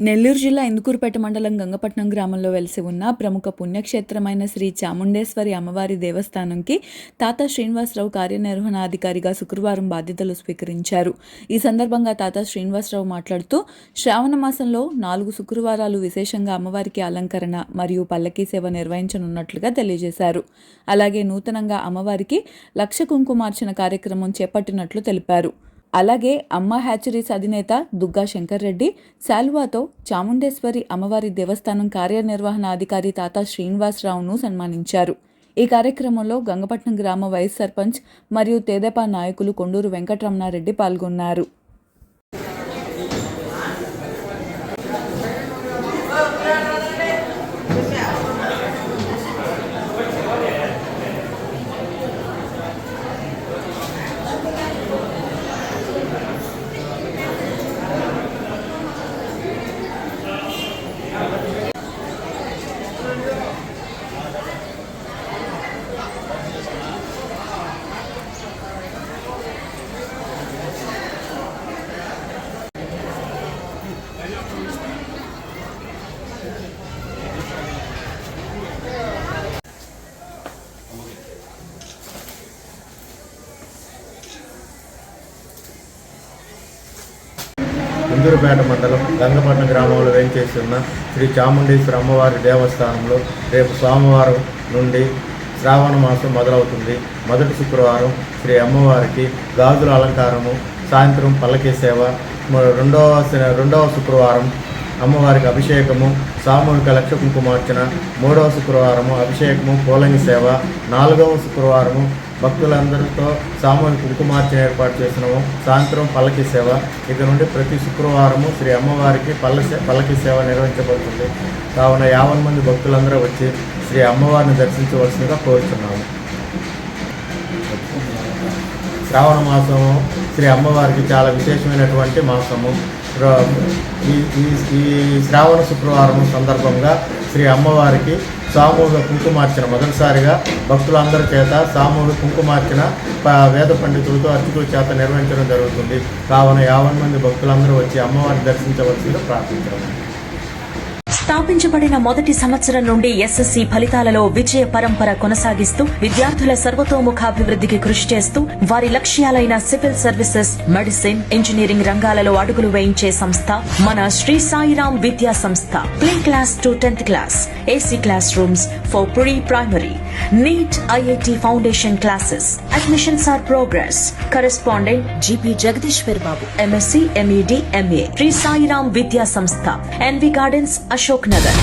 నెల్లూరు జిల్లా ఇందుకూరుపేట మండలం గంగపట్నం గ్రామంలో వెలిసి ఉన్న ప్రముఖ పుణ్యక్షేత్రమైన శ్రీ చాముండేశ్వరి అమ్మవారి దేవస్థానంకి తాత శ్రీనివాసరావు కార్యనిర్వహణాధికారిగా శుక్రవారం బాధ్యతలు స్వీకరించారు. ఈ సందర్భంగా తాత శ్రీనివాసరావు మాట్లాడుతూ శ్రావణ మాసంలో నాలుగు శుక్రవారాలు విశేషంగా అమ్మవారికి అలంకరణ మరియు పల్లకీ సేవ నిర్వహించనున్నట్లుగా తెలియజేశారు. అలాగే నూతనంగా అమ్మవారికి లక్ష కుంకుమార్చన కార్యక్రమం చేపట్టినట్లు తెలిపారు. అలాగే అమ్మ హ్యాచరీస్ అధినేత దుగ్గా శంకర్ రెడ్డి శాలువాతో చాముండేశ్వరి అమ్మవారి దేవస్థానం కార్యనిర్వహణ అధికారి తాత శ్రీనివాసరావును సన్మానించారు. ఈ కార్యక్రమంలో గంగపట్నం గ్రామ వైస్ సర్పంచ్ మరియు తెదేపా నాయకులు కొండూరు వెంకటరమణారెడ్డి పాల్గొన్నారు. ఇందూరుపేట మండలం గంగపట్నం గ్రామంలో వేయించేస్తున్న శ్రీ చాముండేశ్వర అమ్మవారి దేవస్థానంలో రేపు సోమవారం నుండి శ్రావణ మాసం మొదలవుతుంది. మొదటి శుక్రవారం శ్రీ అమ్మవారికి గాజుల అలంకారము సాయంత్రం పల్లకీ సేవ రెండవ రెండవ శుక్రవారం అమ్మవారికి అభిషేకము సామూహిక లక్ష కుంకుమార్చన మూడవ శుక్రవారము అభిషేకము పోలంగి సేవ నాలుగవ శుక్రవారము భక్తులందరితో సామూహిక కుంకుమార్చన ఏర్పాటు చేసినాము సాయంత్రం పల్లకి సేవ. ఇక నుండి ప్రతి శుక్రవారము శ్రీ అమ్మవారికి పల్ల పల్లకి సేవ నిర్వహించబడుతుంది. కావున యాభై మంది భక్తులందరూ వచ్చి శ్రీ అమ్మవారిని దర్శించవలసిందిగా కోరుతున్నాము శ్రావణ మాసము శ్రీ అమ్మవారికి చాలా విశేషమైనటువంటి మాసము. ఈ ఈ- ఈ శ్రావణ శుక్రవారం సందర్భంగా శ్రీ అమ్మవారికి సామూహిక కుంకుమార్చన మొదటిసారిగా భక్తులందరి చేత సామూహిక కుంకుమార్చన వేద పండితులతో అర్చకుల చేత నిర్వహించడం జరుగుతుంది. కావున యాభై మంది భక్తులందరూ వచ్చి అమ్మవారిని దర్శించవలసిందిగా ప్రార్థించడం. స్థాపించబడిన మొదటి సంవత్సరం నుండి ఎస్ఎస్సి ఫలితాలలో విజయ పరంపర కొనసాగిస్తూ విద్యార్థుల సర్వతోముఖాభివృద్ధికి కృషి చేస్తూ వారి లక్ష్యాలైన సివిల్ సర్వీసెస్ మెడిసిన్ ఇంజనీరింగ్ రంగాలలో అడుగులు వేయించే సంస్థ మన శ్రీ సాయిరాం విద్యా సంస్థ. Play class to tenth class. AC class rooms for pre primary NEET IIT foundation classes admissions are progress correspondent GP Jagadishwar Babu MSc MEd MA Shri Sairam విద్యా సంస్థ N V gardens Ashok Nagar